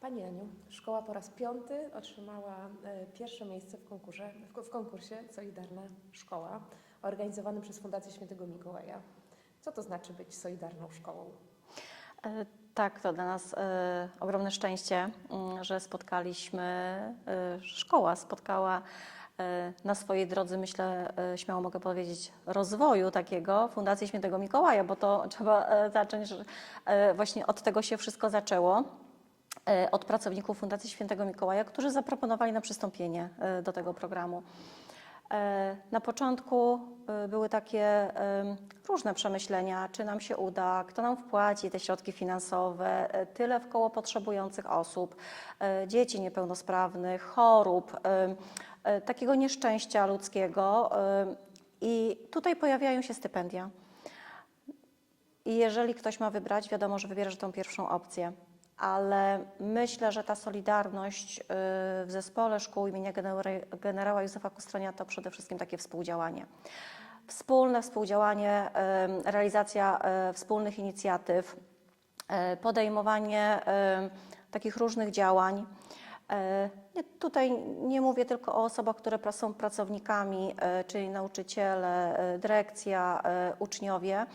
Pani Aniu, szkoła po raz piąty otrzymała e, pierwsze miejsce w, konkurze, w, konkursie Solidarna Szkoła organizowanym przez Fundację Świętego Mikołaja. Co to znaczy być solidarną szkołą? E, Tak, to dla nas e, ogromne szczęście, że spotkaliśmy, szkoła spotkała na swojej drodze, myślę, śmiało mogę powiedzieć, rozwoju takiego Fundację Świętego Mikołaja, bo to trzeba zacząć, właśnie od tego się wszystko zaczęło. E, Od pracowników Fundacji Świętego Mikołaja, którzy zaproponowali nam przystąpienie e, do tego programu. E, Na początku były takie różne przemyślenia, czy nam się uda, kto nam wpłaci te środki finansowe, tyle w koło potrzebujących osób, dzieci niepełnosprawnych, chorób, takiego nieszczęścia ludzkiego. I tutaj pojawiają się stypendia. I jeżeli ktoś ma wybrać, wiadomo, że wybierze tą pierwszą opcję. Ale myślę, że ta solidarność y, w zespole szkół imienia genera- generała Józefa Kustronia to przede wszystkim takie współdziałanie. Wspólne współdziałanie, y, realizacja y, wspólnych inicjatyw, podejmowanie takich różnych działań. Tutaj nie mówię tylko o osobach, które są pracownikami, czyli nauczyciele, dyrekcja, uczniowie,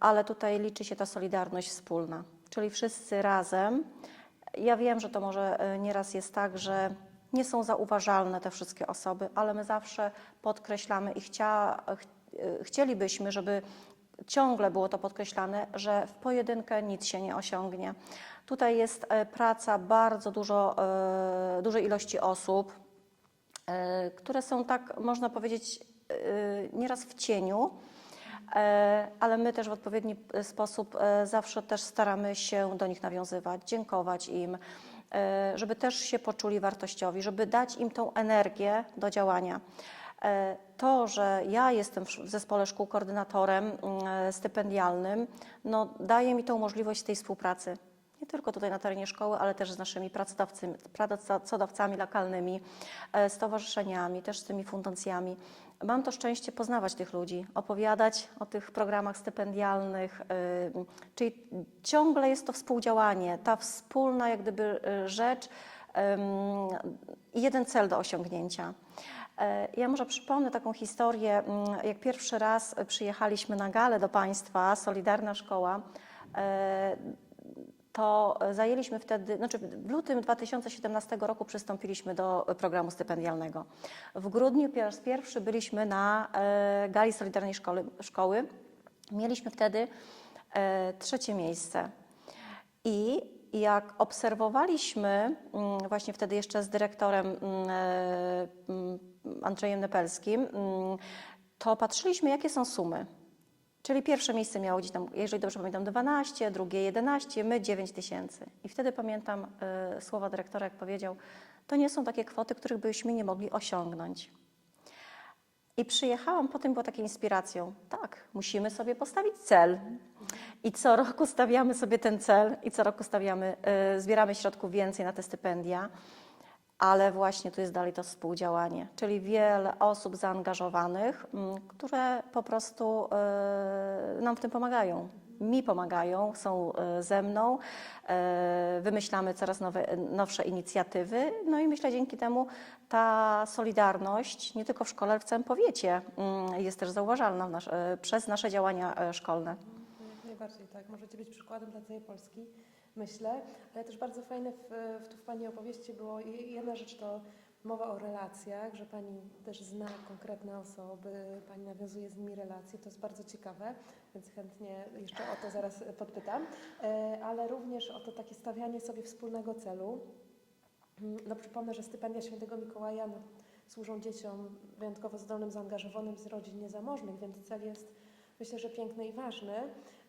ale tutaj liczy się ta solidarność wspólna, czyli wszyscy razem. Ja wiem, że to może e, nieraz jest tak, że nie są zauważalne te wszystkie osoby, ale my zawsze podkreślamy i chcia, ch, e, chcielibyśmy, żeby ciągle było to podkreślane, że w pojedynkę nic się nie osiągnie. Tutaj jest e, praca bardzo dużo, dużej ilości osób, które są tak, można powiedzieć, nieraz w cieniu, ale my też w odpowiedni e, sposób e, zawsze też staramy się do nich nawiązywać, dziękować im, e, żeby też się poczuli wartościowi, żeby dać im tą energię do działania. E, To, że ja jestem w zespole szkół koordynatorem mm, stypendialnym, no, daje mi tą możliwość tej współpracy. Nie tylko tutaj na terenie szkoły, ale też z naszymi pracodawcami, pracodawcami lokalnymi, e, stowarzyszeniami, też z tymi fundacjami. Mam to szczęście poznawać tych ludzi, opowiadać o tych programach stypendialnych, y, czyli ciągle jest to współdziałanie, ta wspólna jak gdyby y, rzecz i jeden cel do osiągnięcia. E, Ja może przypomnę taką historię, mm, jak pierwszy raz przyjechaliśmy na galę do Państwa, Solidarna Szkoła, to zajęliśmy wtedy, znaczy w lutym 2017 roku przystąpiliśmy do programu stypendialnego. W grudniu po raz pierwszy byliśmy na e, gali Solidarnej Szkoły. szkoły. Mieliśmy wtedy e, trzecie miejsce. I jak obserwowaliśmy, mm, właśnie wtedy jeszcze z dyrektorem mm, e, mm, Andrzejem Nepelskim, to patrzyliśmy, jakie są sumy. Czyli pierwsze miejsce miało gdzieś tam, jeżeli dobrze pamiętam, 12, drugie 11, my 9 tysięcy. I wtedy pamiętam e, słowa dyrektora, jak powiedział, to nie są takie kwoty, których byśmy nie mogli osiągnąć. I przyjechałam, potem była taką inspiracją. Tak, musimy sobie postawić cel. I co roku stawiamy sobie ten cel i co roku stawiamy, y, zbieramy środków więcej na te stypendia, ale właśnie tu jest dalej to współdziałanie, czyli wiele osób zaangażowanych, które po prostu y, nam w tym pomagają. Mi pomagają, są y, ze mną, y, wymyślamy coraz nowe, nowsze inicjatywy, no i myślę dzięki temu ta solidarność nie tylko w szkole, ale w całym powiecie jest też zauważalna nasz, przez nasze działania szkolne. Jak najbardziej tak. Możecie być przykładem dla całej Polski, myślę. Ale też bardzo fajne w, w, tu w Pani opowieści było je- jedna rzecz to mowa o relacjach, że Pani też zna konkretne osoby, Pani nawiązuje z nimi relacje. To jest bardzo ciekawe, więc chętnie jeszcze o to zaraz podpytam. E, Ale również o to takie stawianie sobie wspólnego celu. No przypomnę, że stypendia Świętego Mikołaja no, służą dzieciom wyjątkowo zdolnym, zaangażowanym z rodzin niezamożnych, więc cel jest myślę, że piękny i ważny.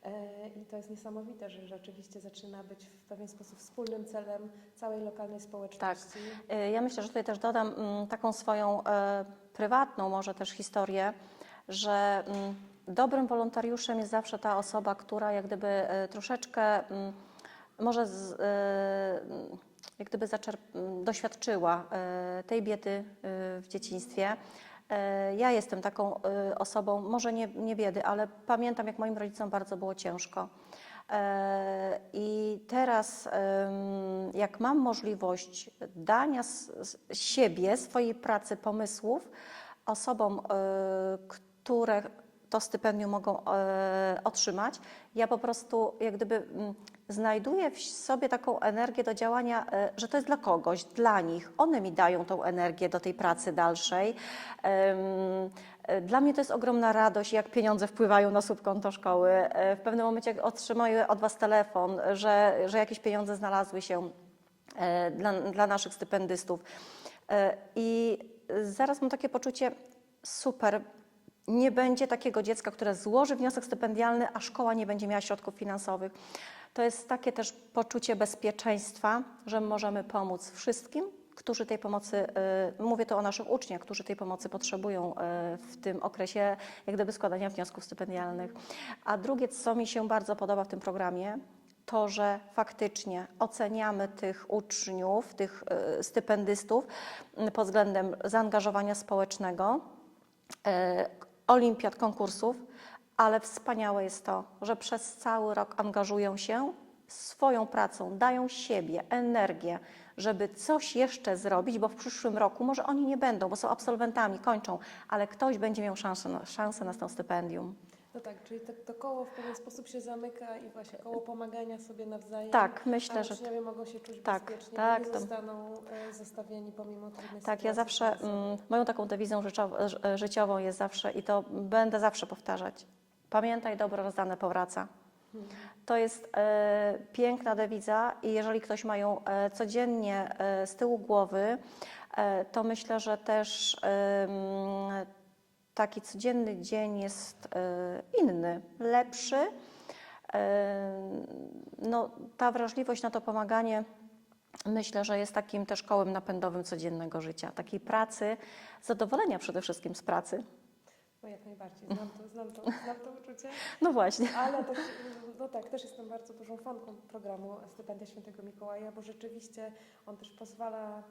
E, I to jest niesamowite, że rzeczywiście zaczyna być w pewien sposób wspólnym celem całej lokalnej społeczności. Y, Ja myślę, że tutaj też dodam mm, taką swoją e, prywatną może też historię, że mm, dobrym wolontariuszem jest zawsze ta osoba, która jak gdyby e, troszeczkę mm, może z, e, jak gdyby doświadczyła e, tej biedy e, w dzieciństwie. E, Ja jestem taką e, osobą, może nie, nie biedy, ale pamiętam, jak moim rodzicom bardzo było ciężko. E, I teraz, jak mam możliwość dania s- siebie, swojej pracy, pomysłów osobom, które to stypendium mogą e, otrzymać, ja po prostu jak gdyby mm, znajduję w sobie taką energię do działania, e, że to jest dla kogoś, dla nich. One mi dają tą energię do tej pracy dalszej. E, Dla mnie to jest ogromna radość, jak pieniądze wpływają na subkonto szkoły. W pewnym momencie jak otrzymuję od Was telefon, że, że jakieś pieniądze znalazły się dla, dla naszych stypendystów. I zaraz mam takie poczucie, super, nie będzie takiego dziecka, które złoży wniosek stypendialny, a szkoła nie będzie miała środków finansowych. To jest takie też poczucie bezpieczeństwa, że możemy pomóc wszystkim, którzy tej pomocy, y, mówię to o naszych uczniach, którzy tej pomocy potrzebują y, w tym okresie jak gdyby składania wniosków stypendialnych. A drugie, co mi się bardzo podoba w tym programie, to, że faktycznie oceniamy tych uczniów, tych y, stypendystów pod względem zaangażowania społecznego, olimpiad, konkursów, ale wspaniałe jest to, że przez cały rok angażują się swoją pracą, dają siebie, energię, żeby coś jeszcze zrobić, bo w przyszłym roku może oni nie będą, bo są absolwentami, kończą, ale ktoś będzie miał szansę szansę na to stypendium. No tak, czyli to, to koło w pewien sposób się zamyka i właśnie koło pomagania sobie nawzajem. Tak, myślę, że uczniowie mogą się czuć tak, bezpiecznie, tak, nie to- zostaną e, zostawieni pomimo trudnej Tak, ja zawsze, mm, moją taką ż- e, życiową jest zawsze i to będę zawsze powtarzać. Pamiętaj, dobro rozdane powraca. To jest e, piękna dewiza i jeżeli ktoś ma ją e, codziennie e, z tyłu głowy, e, to myślę, że też taki codzienny dzień jest e, inny, lepszy. E, no, ta wrażliwość na to pomaganie myślę, że jest takim też kołem napędowym codziennego życia, takiej pracy, zadowolenia przede wszystkim z pracy. No jak najbardziej, znam to, znam to, znam to uczucie. No właśnie. Ale też, no tak, też jestem bardzo dużą fanką programu Stypendia Świętego Mikołaja, bo rzeczywiście on też pozwala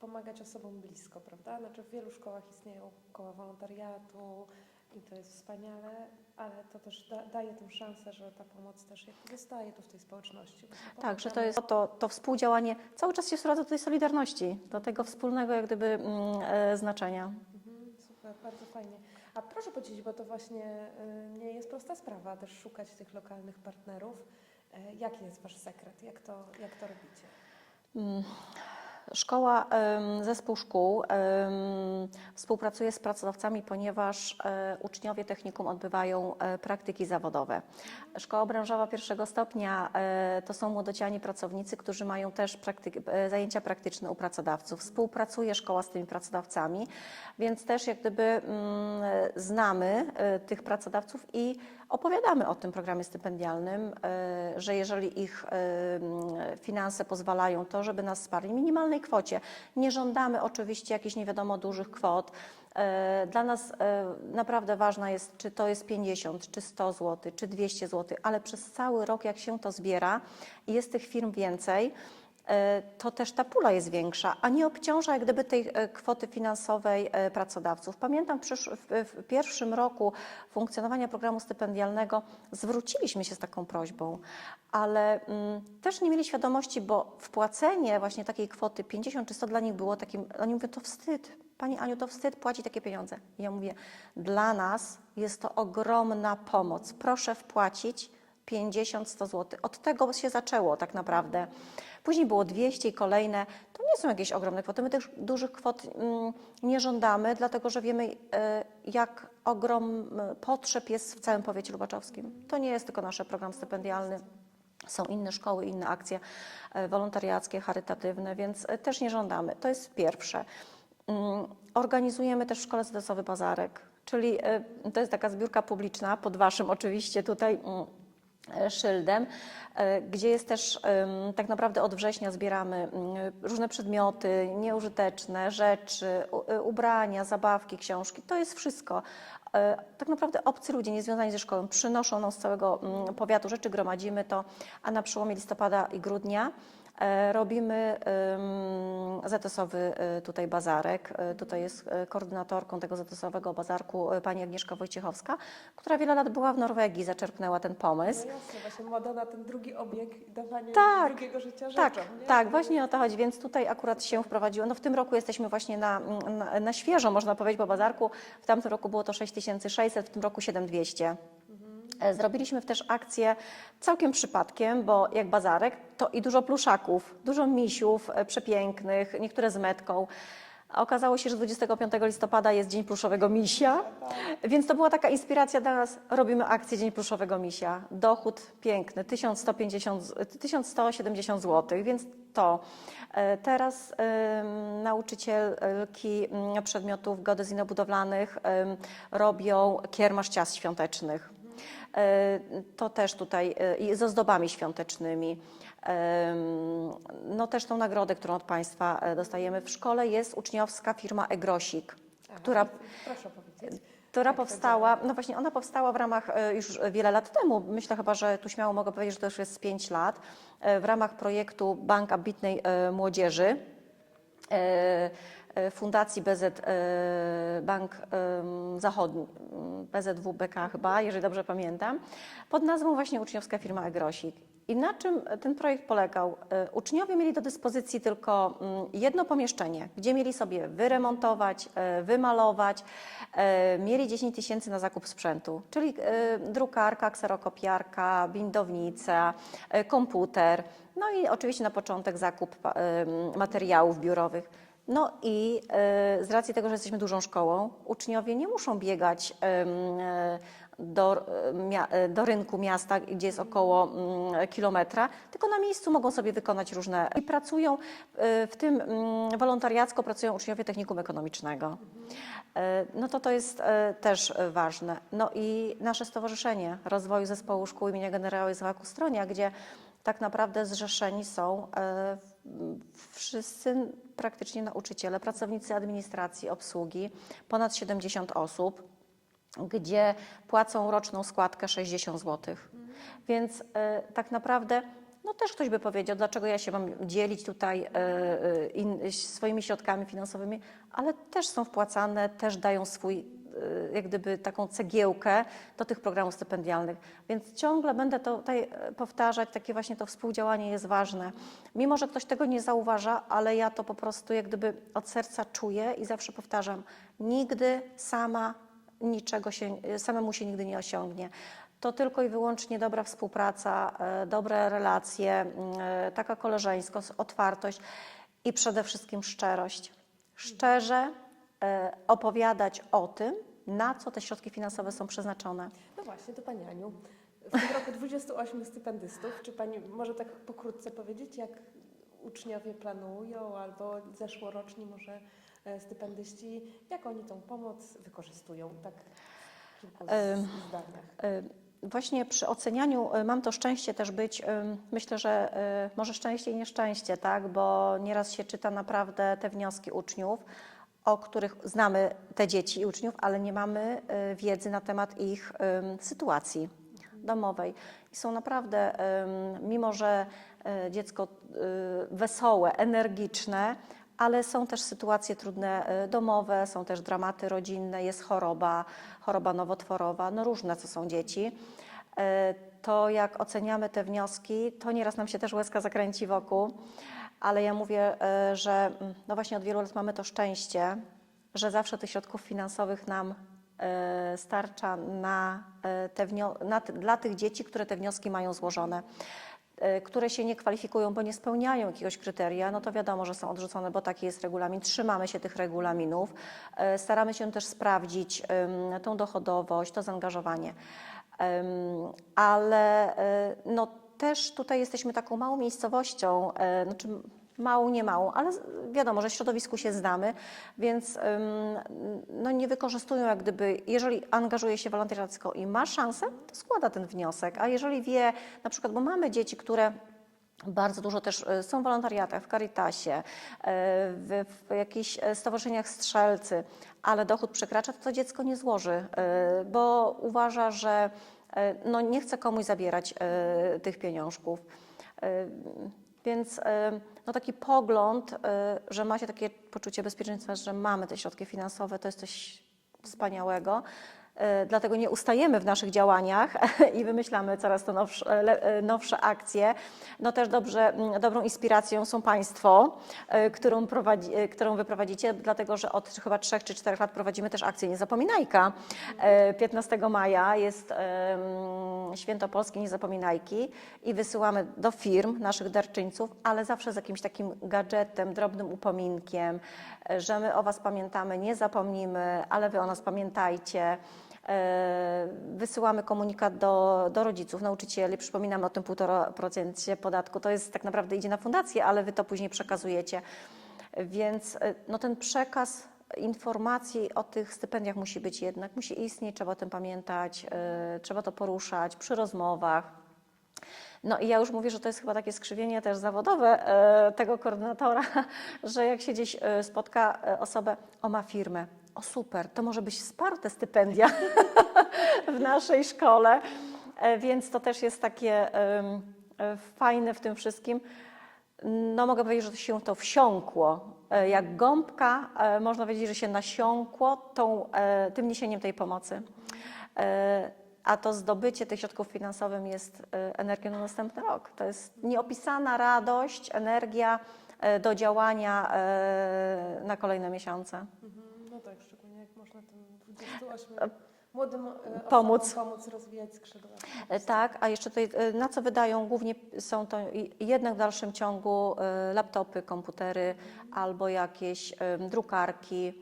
pomagać osobom blisko, prawda? Znaczy w wielu szkołach istnieją koła wolontariatu i to jest wspaniale, ale to też da, daje tę szansę, że ta pomoc też jakby zostaje tu w tej społeczności. Tak, że to jest to, to współdziałanie, cały czas się sprowadza do tej solidarności, do tego wspólnego jak gdyby mm, e, znaczenia. Mhm, super, bardzo fajnie. A proszę powiedzieć, bo to właśnie y, nie jest prosta sprawa też szukać tych lokalnych partnerów. E, Jaki jest Wasz sekret? Jak to, jak to robicie? Mm, Szkoła, zespół szkół współpracuje z pracodawcami, ponieważ e, uczniowie technikum odbywają e, praktyki zawodowe. Szkoła branżowa pierwszego stopnia e, to są młodociani pracownicy, którzy mają też praktyk, e, zajęcia praktyczne u pracodawców. Współpracuje szkoła z tymi pracodawcami, więc też jak gdyby mm, znamy e, tych pracodawców i opowiadamy o tym programie stypendialnym, że jeżeli ich finanse pozwalają, to żeby nas wsparli w minimalnej kwocie. Nie żądamy oczywiście jakichś nie wiadomo dużych kwot. E, Dla nas e, naprawdę ważna jest, czy to jest 50, czy 100 zł, czy 200 zł, ale przez cały rok, jak się to zbiera i jest tych firm więcej, e, to też ta pula jest większa, a nie obciąża jak gdyby tej kwoty finansowej pracodawców. Pamiętam w, pierwszym roku funkcjonowania programu stypendialnego zwróciliśmy się z taką prośbą, ale mm, też nie mieli świadomości, bo wpłacenie właśnie takiej kwoty 50 czy 100 dla nich było takim, oni mówią, to wstyd. Pani Aniu, to wstyd płacić takie pieniądze. I ja mówię, dla nas jest to ogromna pomoc. Proszę wpłacić 50-100 zł. Od tego się zaczęło tak naprawdę. Później było 200 i kolejne. To nie są jakieś ogromne kwoty. My tych dużych kwot mm, nie żądamy, dlatego że wiemy, e, jak ogrom e, potrzeb jest w całym powiecie lubaczowskim. To nie jest tylko nasz program stypendialny. Są inne szkoły, inne akcje e, wolontariackie, charytatywne, więc też nie żądamy. To jest pierwsze. Mm, Organizujemy też w szkole ZS-owy bazarek, czyli e, to jest taka zbiórka publiczna pod Waszym oczywiście tutaj mm, e, szyldem, e, gdzie jest też tak naprawdę od września zbieramy mm, różne przedmioty nieużyteczne, rzeczy, e, ubrania, zabawki, książki. To jest wszystko. E, Tak naprawdę obcy ludzie niezwiązani ze szkołą przynoszą nam z całego powiatu rzeczy, gromadzimy to, a na przełomie listopada i grudnia Robimy ym, ZS-owy y, tutaj bazarek. Y, Tutaj jest koordynatorką tego ZS-owego bazarku pani Agnieszka Wojciechowska, która wiele lat była w Norwegii, zaczerpnęła ten pomysł. No jasne, właśnie moda na ten drugi obieg i dawanie Tak, drugiego życia Tak, rzeczom. nie? tak, właśnie o to chodzi, więc tutaj akurat się wprowadziło. No w tym roku jesteśmy właśnie na, na, na świeżo, można powiedzieć, po bazarku. W tamtym roku było to 6600, w tym roku 7200. E, Zrobiliśmy też akcję całkiem przypadkiem, bo jak bazarek, to i dużo pluszaków, dużo misiów e, przepięknych, niektóre z metką. Okazało się, że 25 listopada jest Dzień Pluszowego Misia, więc to była taka inspiracja dla nas. Robimy akcję Dzień Pluszowego Misia. Dochód piękny, 1150, z- 1170 zł, więc to. E, Teraz nauczycielki mm, przedmiotów geodezji budowlanych em, robią kiermasz ciast świątecznych. E, To też tutaj e, i z ozdobami świątecznymi. Em, No też tą nagrodę, którą od Państwa e, dostajemy w szkole jest uczniowska firma Egrosik, Aha, która Proszę opowiedzieć. która powstała, no właśnie ona powstała w ramach e, już wiele lat temu, myślę chyba, że tu śmiało mogę powiedzieć, że to już jest z 5 lat, e, w ramach projektu Bank Ambitnej e, Młodzieży. E, e, Fundacji BZ e, Bank em, Zachodni, m, BZWBK chyba, jeżeli dobrze pamiętam, pod nazwą właśnie uczniowska firma Egrosik. I na czym ten projekt polegał? E, Uczniowie mieli do dyspozycji tylko mm, jedno pomieszczenie, gdzie mieli sobie wyremontować, e, wymalować, e, mieli 10 tysięcy na zakup sprzętu, czyli e, drukarka, kserokopiarka, bindownica, e, komputer, no i oczywiście na początek zakup materiałów biurowych. No i e, z racji tego, że jesteśmy dużą szkołą, uczniowie nie muszą biegać e, do, e, do rynku miasta, gdzie jest około mm, kilometra, tylko na miejscu mogą sobie wykonać różne i pracują w tym mm, wolontariacko pracują uczniowie technikum ekonomicznego. No to to jest też ważne. No i nasze Stowarzyszenie Rozwoju Zespołu Szkół imienia generała Józefa Kustronia, gdzie tak naprawdę zrzeszeni są m, wszyscy praktycznie nauczyciele, pracownicy administracji, obsługi, ponad 70 osób, gdzie płacą roczną składkę 60 zł. Więc e, tak naprawdę no też ktoś by powiedział, dlaczego ja się mam dzielić tutaj e, in, swoimi środkami finansowymi, ale też są wpłacane, też dają swój, jak gdyby taką cegiełkę do tych programów stypendialnych. Więc ciągle będę to tutaj e, powtarzać, takie właśnie to współdziałanie jest ważne. Mimo, że ktoś tego nie zauważa, ale ja to po prostu jak gdyby od serca czuję i zawsze powtarzam, nigdy sama niczego się, samemu się nigdy nie osiągnie. To tylko i wyłącznie dobra współpraca, e, dobre relacje, e, taka koleżeńskość, otwartość i przede wszystkim szczerość. Szczerze e, opowiadać o tym, na co te środki finansowe są przeznaczone. No właśnie, to Pani Aniu. W tym roku 28 stypendystów. Czy Pani może tak pokrótce powiedzieć, jak uczniowie planują, albo zeszłoroczni może e, stypendyści, jak oni tą pomoc wykorzystują? Tak w kilku Ym. zdaniach. Właśnie przy ocenianiu mam to szczęście też być, myślę, że może szczęście i nieszczęście, tak? bo nieraz się czyta naprawdę te wnioski uczniów, o których znamy te dzieci i uczniów, ale nie mamy y, wiedzy na temat ich sytuacji domowej. I są naprawdę, mimo że y, dziecko y, wesołe, energiczne, ale są też sytuacje trudne domowe, są też dramaty rodzinne, jest choroba, choroba nowotworowa, no różne co są dzieci. To jak oceniamy te wnioski, to nieraz nam się też łezka zakręci wokół, ale ja mówię, e, że mm, no właśnie od wielu lat mamy to szczęście, że zawsze tych środków finansowych nam e, starcza na e, te na, dla tych dzieci, które te wnioski mają złożone które się nie kwalifikują, bo nie spełniają jakiegoś kryteria, no to wiadomo, że są odrzucone, bo taki jest regulamin. Trzymamy się tych regulaminów. Staramy się też sprawdzić tą dochodowość, to zaangażowanie. Ale no, też tutaj jesteśmy taką małą miejscowością, e, znaczy małą, nie małą, ale wiadomo, że w środowisku się znamy, więc no, nie wykorzystują jak gdyby, jeżeli angażuje się wolontariacko i ma szansę, to składa ten wniosek, a jeżeli wie, na przykład, bo mamy dzieci, które bardzo dużo też e, są w wolontariatach, w Caritasie, e, w, w jakichś stowarzyszeniach strzelcy, ale dochód przekracza, to to dziecko nie złoży, bo uważa, że no, nie chce komuś zabierać e, tych pieniążków. E, Więc no taki pogląd, że macie takie poczucie bezpieczeństwa, że mamy te środki finansowe, to jest coś wspaniałego. Y, Dlatego nie ustajemy w naszych działaniach i wymyślamy coraz to nowsze, le- y, nowsze akcje. No też dobrze, dobrą inspiracją są Państwo, którą, prowadzi, którą dlatego że od chyba 3 czy 4 lat prowadzimy też akcję Niezapominajka. Y, 15 maja jest Święto Polskie Niezapominajki i wysyłamy do firm naszych darczyńców, ale zawsze z jakimś takim gadżetem, drobnym upominkiem, że my o Was pamiętamy, nie zapomnimy, ale Wy o nas pamiętajcie. E, Wysyłamy komunikat do, do rodziców, nauczycieli, przypominamy o tym 1,5% podatku. To jest tak naprawdę idzie na fundację, ale wy to później przekazujecie. Więc e, no, ten przekaz informacji o tych stypendiach musi być jednak, musi istnieć, trzeba o tym pamiętać, e, trzeba to poruszać przy rozmowach. No i ja już mówię, że to jest chyba takie skrzywienie też zawodowe e, tego koordynatora, że jak się gdzieś e, spotka osobę, o ma firmę, o super, to może być wsparte stypendia w naszej szkole, e, więc to też jest takie e, fajne w tym wszystkim. No mogę powiedzieć, że to się to wsiąkło. E, Jak gąbka, można powiedzieć, że się nasiąkło tą, tym niesieniem tej pomocy. A to zdobycie tych środków finansowych jest energią na następny rok. To jest nieopisana radość, energia do działania na kolejne miesiące. Mhm. No tak, szczególnie jak można tym 28 młodym e, Pomóc. pomóc rozwijać skrzydła. E, Tak, a jeszcze tutaj e, na co wydają głównie są to jednak w dalszym ciągu e, laptopy, komputery albo jakieś drukarki,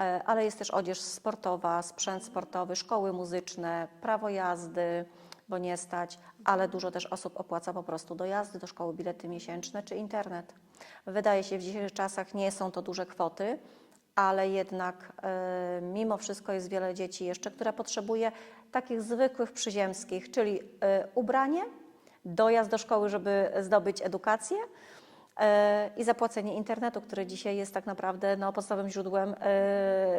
e, ale jest też odzież sportowa, sprzęt sportowy, szkoły muzyczne, prawo jazdy, bo nie stać, ale dużo też osób opłaca po prostu do jazdy do szkoły bilety miesięczne czy internet. Wydaje się w dzisiejszych czasach nie są to duże kwoty, ale jednak e, mimo wszystko jest wiele dzieci jeszcze, które potrzebuje takich zwykłych przyziemskich, czyli e, ubranie, dojazd do szkoły, żeby zdobyć edukację e, i zapłacenie internetu, który dzisiaj jest tak naprawdę no, podstawowym źródłem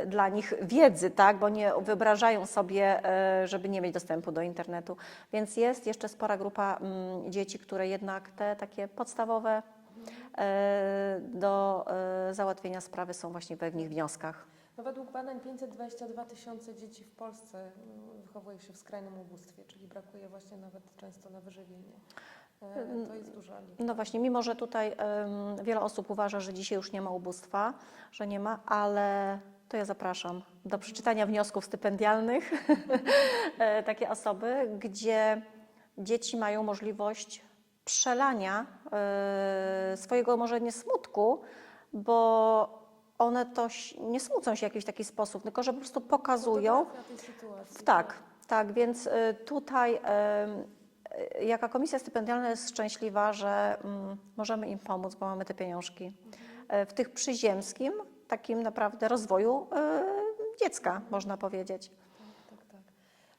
dla nich wiedzy, tak? bo nie wyobrażają sobie, żeby nie mieć dostępu do internetu. Więc jest jeszcze spora grupa mm, dzieci, które jednak te takie podstawowe do e, załatwienia sprawy są właśnie we w nich wnioskach. No według badań 522 tysiące dzieci w Polsce mm, wychowuje się w skrajnym ubóstwie, czyli brakuje właśnie nawet często na wyżywienie. E, To jest duża liczba. No właśnie, mimo że tutaj em, wiele osób uważa, że dzisiaj już nie ma ubóstwa, że nie ma, ale to ja zapraszam do przeczytania wniosków stypendialnych e, takie osoby, gdzie dzieci mają możliwość przelania swojego może nie smutku, bo one to nie smucą się w jakiś taki sposób, tylko że po prostu pokazują, sytuacji. tak, tak, więc y, tutaj y, jaka komisja stypendialna jest szczęśliwa, że mm, możemy im pomóc, bo mamy te pieniążki. Y, W tych przyziemskim, takim naprawdę rozwoju y, dziecka, można powiedzieć. Tak, tak, tak.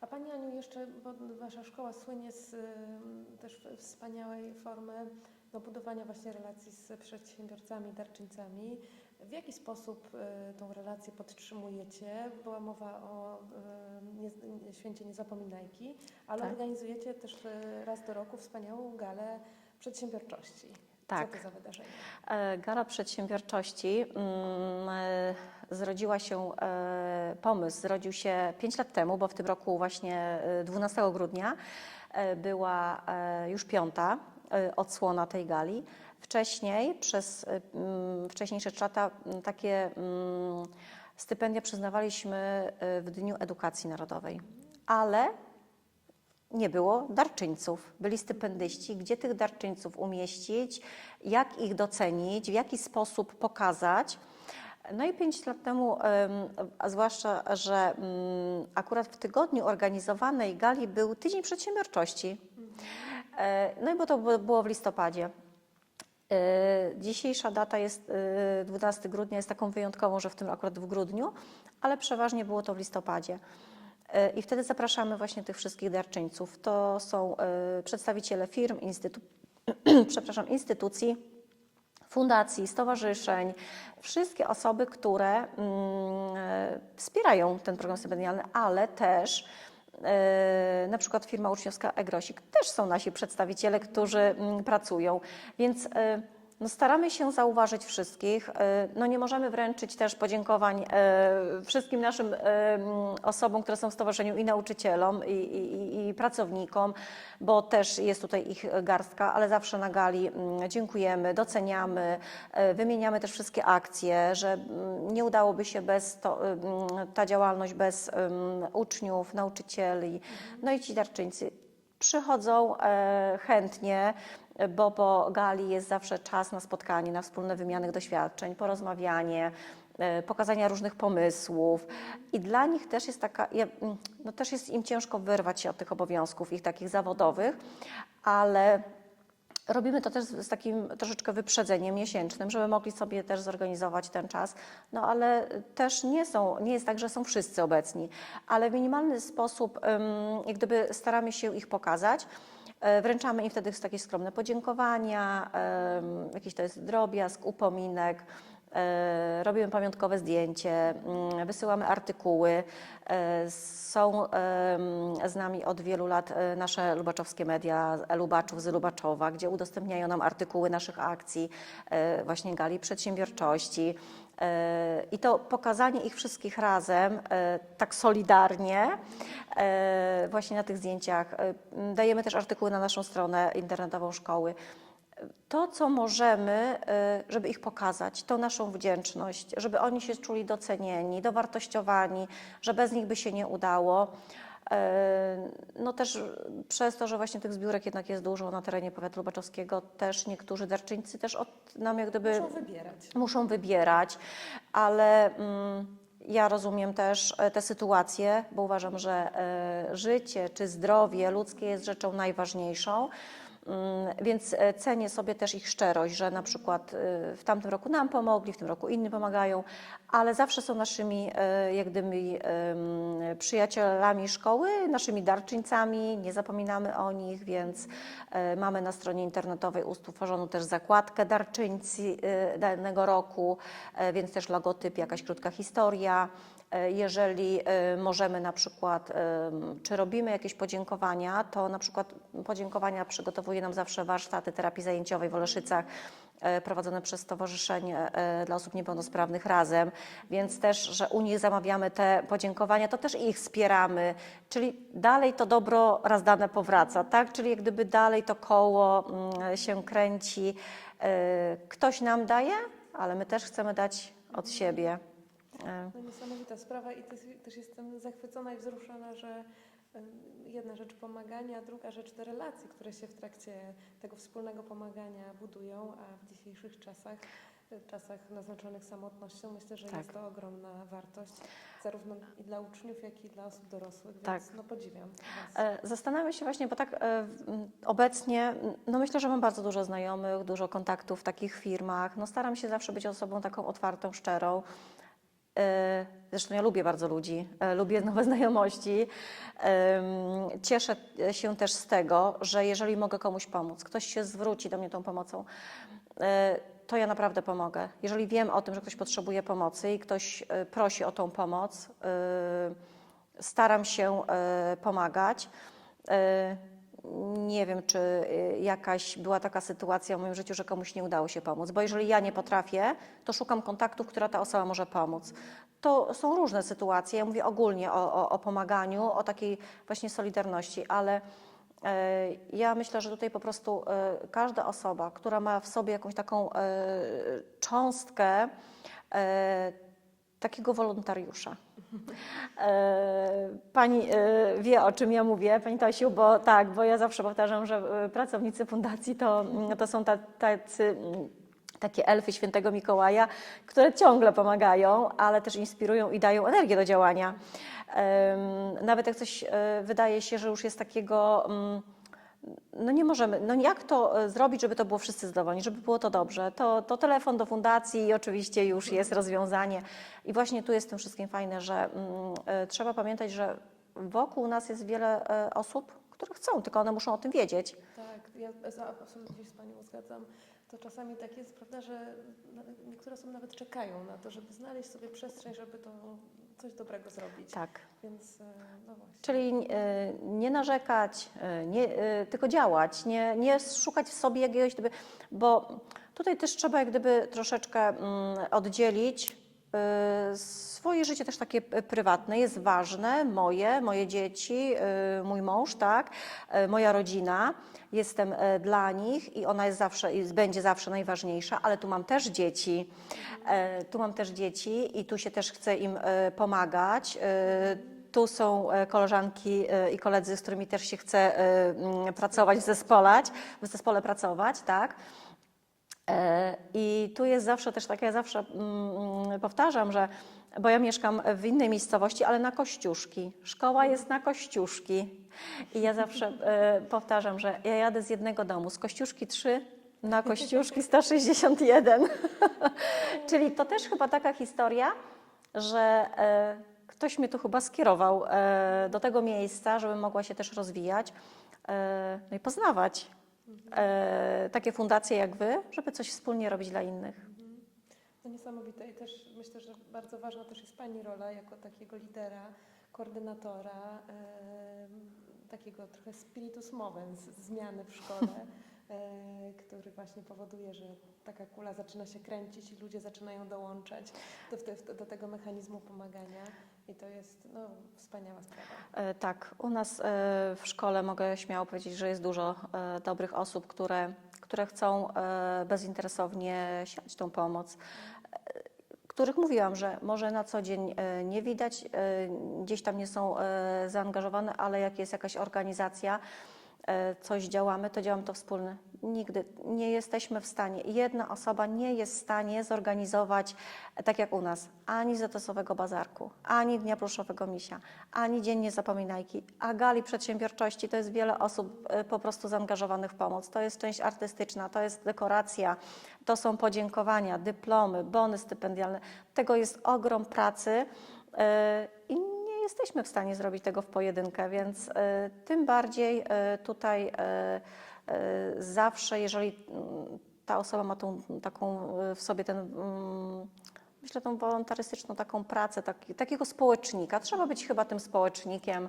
A Pani Aniu, jeszcze, bo Wasza szkoła słynie z ym, też wspaniałej formy no, budowania właśnie relacji z przedsiębiorcami, darczyńcami. W jaki sposób y, tą relację podtrzymujecie? Była mowa o y, nie, święcie Niezapominajki, ale Tak. organizujecie też y, raz do roku wspaniałą galę przedsiębiorczości. Tak. Co to za wydarzenie? E, Gala Przedsiębiorczości mm, e, zrodziła się, e, pomysł zrodził się 5 lat temu, bo w tym roku właśnie e, 12 grudnia była już piąta odsłona tej gali. Wcześniej, przez e, mm, wcześniejsze lata m, takie mm, stypendia przyznawaliśmy e, w Dniu Edukacji Narodowej, ale nie było darczyńców. Byli stypendyści. Gdzie tych darczyńców umieścić, jak ich docenić, w jaki sposób pokazać. No i pięć lat temu, em, a zwłaszcza, że mm, akurat w tygodniu organizowanej gali był Tydzień Przedsiębiorczości. E, No i bo to było- w listopadzie. E, Dzisiejsza data jest e, 12 grudnia, jest taką wyjątkową, że w tym akurat w grudniu, ale przeważnie było to w listopadzie. E, I wtedy zapraszamy właśnie tych wszystkich darczyńców. To są e, przedstawiciele firm, instytu przepraszam, instytucji, fundacji, stowarzyszeń, wszystkie osoby, które mm, e, wspierają ten program stypendialny, ale też e, na przykład firma uczniowska Egrosik, też są nasi przedstawiciele, którzy mm, pracują, więc e, no staramy się zauważyć wszystkich. E, No nie możemy wręczyć też podziękowań e, wszystkim naszym e, osobom, które są w stowarzyszeniu i nauczycielom, i, i, i- pracownikom, bo też jest tutaj ich garstka, ale zawsze na gali dziękujemy, doceniamy, wymieniamy też wszystkie akcje, że nie udałoby się bez to, ta działalność bez uczniów, nauczycieli, no i ci darczyńcy przychodzą chętnie, bo po gali jest zawsze czas na spotkanie, na wspólne wymiany doświadczeń, porozmawianie, e, pokazania różnych pomysłów. I dla nich też jest taka, mm, no też jest im ciężko wyrwać się od tych obowiązków, ich takich zawodowych, ale Robimy to też z takim troszeczkę wyprzedzeniem miesięcznym, żeby mogli sobie też zorganizować ten czas. No ale też nie są, nie jest tak, że są wszyscy obecni, ale w minimalny sposób jak gdyby staramy się ich pokazać. E, Wręczamy im wtedy takie skromne podziękowania, jakiś to jest drobiazg, upominek. E, Robimy pamiątkowe zdjęcie, mm, wysyłamy artykuły. E, Są z nami od wielu lat nasze lubaczowskie media, Lubaczów z Lubaczowa, gdzie udostępniają nam artykuły naszych akcji, właśnie gali przedsiębiorczości. E, I to pokazanie ich wszystkich razem, e, tak solidarnie, e, właśnie na tych zdjęciach. Dajemy też artykuły na naszą stronę internetową szkoły to, co możemy, żeby ich pokazać, to naszą wdzięczność, żeby oni się czuli docenieni, dowartościowani, że bez nich by się nie udało. Y, No też przez to, że właśnie tych zbiórek jednak jest dużo na terenie powiatu lubaczowskiego, też niektórzy darczyńcy też od nam jak gdyby Muszą wybierać. muszą wybierać, ale mm, ja rozumiem też e, te sytuacje, bo uważam, że e, życie czy zdrowie ludzkie jest rzeczą najważniejszą. Mm, Więc e, cenię sobie też ich szczerość, że na przykład e, w tamtym roku nam pomogli, w tym roku inni pomagają, ale zawsze są naszymi e, jak gdyby em, przyjacielami szkoły, naszymi darczyńcami, nie zapominamy o nich, więc mamy na stronie internetowej utworzoną też zakładkę darczyńcy danego roku, więc też logotyp, jakaś krótka historia. E, Jeżeli e, możemy na przykład, em, czy robimy jakieś podziękowania, to na przykład podziękowania przygotowuje nam zawsze warsztaty terapii zajęciowej w Oleszycach e, prowadzone przez Stowarzyszenie e, dla Osób Niepełnosprawnych Razem, więc też, że u nich zamawiamy te podziękowania, to też ich wspieramy, czyli dalej to dobro raz dane powraca, tak? Czyli jak gdyby dalej to koło mm, się kręci. E, Ktoś nam daje, ale my też chcemy dać od siebie. No niesamowita sprawa i też, też jestem zachwycona i wzruszona, że jedna rzecz pomagania, druga rzecz te relacje, które się w trakcie tego wspólnego pomagania budują, a w dzisiejszych czasach, czasach naznaczonych samotnością, myślę, że Tak. jest to ogromna wartość zarówno i dla uczniów, jak i dla osób dorosłych, więc Tak. no podziwiam. E, Zastanawiam się właśnie, bo tak e, obecnie, no myślę, że mam bardzo dużo znajomych, dużo kontaktów w takich firmach. No staram się zawsze być osobą taką otwartą, szczerą. E, Zresztą ja lubię bardzo ludzi, e, lubię nowe znajomości. Cieszę się też z tego, że jeżeli mogę komuś pomóc, ktoś się zwróci do mnie tą pomocą, e, to ja naprawdę pomogę. Jeżeli wiem o tym, że ktoś potrzebuje pomocy i ktoś prosi o tą pomoc, staram się pomagać. Nie wiem, czy e, jakaś była taka sytuacja w moim życiu, że komuś nie udało się pomóc, bo jeżeli ja nie potrafię, to szukam kontaktów, która ta osoba może pomóc. To są różne sytuacje. Ja mówię ogólnie o, o, o pomaganiu, o takiej właśnie solidarności, ale e, ja myślę, że tutaj po prostu e, każda osoba, która ma w sobie jakąś taką e, cząstkę takiego wolontariusza. E, Pani e, wie, o czym ja mówię, Pani Tosiu, bo tak, bo ja zawsze powtarzam, że e, pracownicy fundacji to, mm, to są ta- tacy mm, takie elfy świętego Mikołaja, które ciągle pomagają, ale też inspirują i dają energię do działania. Nawet jak coś wydaje się, że już jest takiego mm, no nie możemy, no jak to e, zrobić, żeby to było wszyscy zadowoleni, żeby było to dobrze? To, to telefon do fundacji i oczywiście już jest rozwiązanie. I właśnie tu jest w tym wszystkim fajne, że mm, e, trzeba pamiętać, że wokół nas jest wiele e, osób, które chcą, tylko one muszą o tym wiedzieć. Tak, ja absolutnie się z Panią zgadzam. To czasami tak jest, prawda, że niektóre osoby nawet czekają na to, żeby znaleźć sobie przestrzeń, żeby to coś dobrego zrobić. Tak. Więc e, no właśnie. Czyli e, nie narzekać, e, nie, tylko działać, nie, nie szukać w sobie jakiegoś, gdyby, bo tutaj też trzeba jak gdyby troszeczkę mm, oddzielić swoje życie też takie e, prywatne jest ważne, moje, moje dzieci, e, mój mąż, tak, e, moja rodzina. Jestem e, dla nich i ona jest zawsze, i będzie zawsze najważniejsza, ale tu mam też dzieci, e, tu mam też dzieci i tu się też chcę im e, pomagać. E, tu są e, koleżanki e, i koledzy, z którymi też się e, mm, pracować w zespole, w zespole pracować, tak. E, I tu jest zawsze też tak, ja zawsze mm, powtarzam, że, bo ja mieszkam w innej miejscowości, ale na Kościuszki. Szkoła jest na Kościuszki. I ja zawsze e, powtarzam, że ja jadę z jednego domu, z Kościuszki 3 na Kościuszki 161. Czyli to też chyba taka historia, że e, ktoś mnie tu chyba skierował do tego miejsca, żebym mogła się też rozwijać no i poznawać e, takie fundacje jak wy, żeby coś wspólnie robić dla innych. No niesamowite i też myślę, że bardzo ważna też jest Pani rola jako takiego lidera, koordynatora, e, takiego trochę spiritus movens, zmiany w szkole, e, który właśnie powoduje, że taka kula zaczyna się kręcić i ludzie zaczynają dołączać do, do, do tego mechanizmu pomagania i to jest no, wspaniała sprawa. E, Tak, u nas e, w szkole mogę śmiało powiedzieć, że jest dużo e, dobrych osób, które, które chcą bezinteresownie siać tą pomoc. Których mówiłam, że może na co dzień nie widać, gdzieś tam nie są zaangażowane, ale jak jest jakaś organizacja, coś działamy, to działamy to wspólnie. Nigdy nie jesteśmy w stanie, jedna osoba nie jest w stanie zorganizować, tak jak u nas, ani zatosowego bazarku, ani Dnia Pluszowego Misia, ani Dzień Niezapominajki, a gali przedsiębiorczości to jest wiele osób e, po prostu zaangażowanych w pomoc. To jest część artystyczna, to jest dekoracja, to są podziękowania, dyplomy, bony stypendialne. Tego jest ogrom pracy e, i nie jesteśmy w stanie zrobić tego w pojedynkę, więc e, tym bardziej tutaj zawsze, jeżeli mm, ta osoba ma tą taką e, w sobie ten, mm, myślę, tą wolontarystyczną taką pracę, taki, takiego społecznika. Trzeba być chyba tym społecznikiem,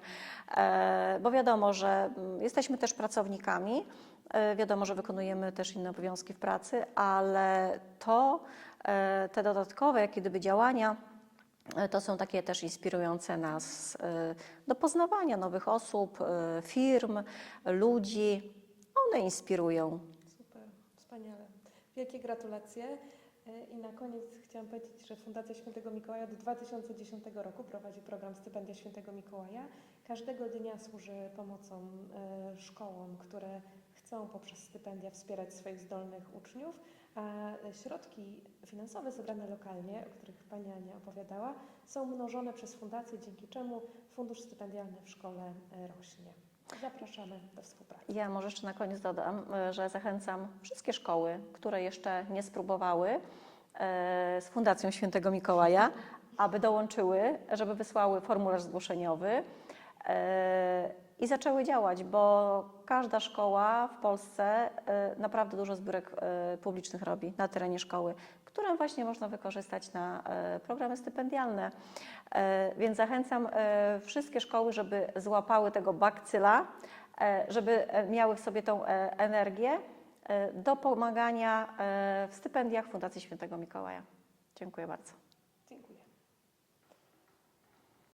e, bo wiadomo, że mm, jesteśmy też pracownikami, e, wiadomo, że wykonujemy też inne obowiązki w pracy, ale to, e, te dodatkowe, jak gdyby działania, To są takie też inspirujące nas do poznawania nowych osób, firm, ludzi. One inspirują. Super, wspaniale. Wielkie gratulacje. E, I na koniec chciałam powiedzieć, że Fundacja Świętego Mikołaja od 2010 roku prowadzi program Stypendia Świętego Mikołaja. Każdego dnia służy pomocą e, szkołom, które chcą poprzez stypendia wspierać swoich zdolnych uczniów, a środki finansowe zebrane lokalnie, o których Pani Ania opowiadała, są mnożone przez fundację, dzięki czemu fundusz stypendialny w szkole e, rośnie. Zapraszamy do współpracy. Ja może jeszcze na koniec dodam, e, że zachęcam wszystkie szkoły, które jeszcze nie spróbowały e, z Fundacją Świętego Mikołaja, aby dołączyły, żeby wysłały formularz zgłoszeniowy e, i zaczęły działać, bo każda szkoła w Polsce naprawdę dużo zbiórek publicznych robi na terenie szkoły, które właśnie można wykorzystać na e, programy stypendialne. E, Więc zachęcam e, wszystkie szkoły, żeby złapały tego bakcyla, żeby miały w sobie tą energię do pomagania w stypendiach Fundacji Świętego Mikołaja. Dziękuję bardzo.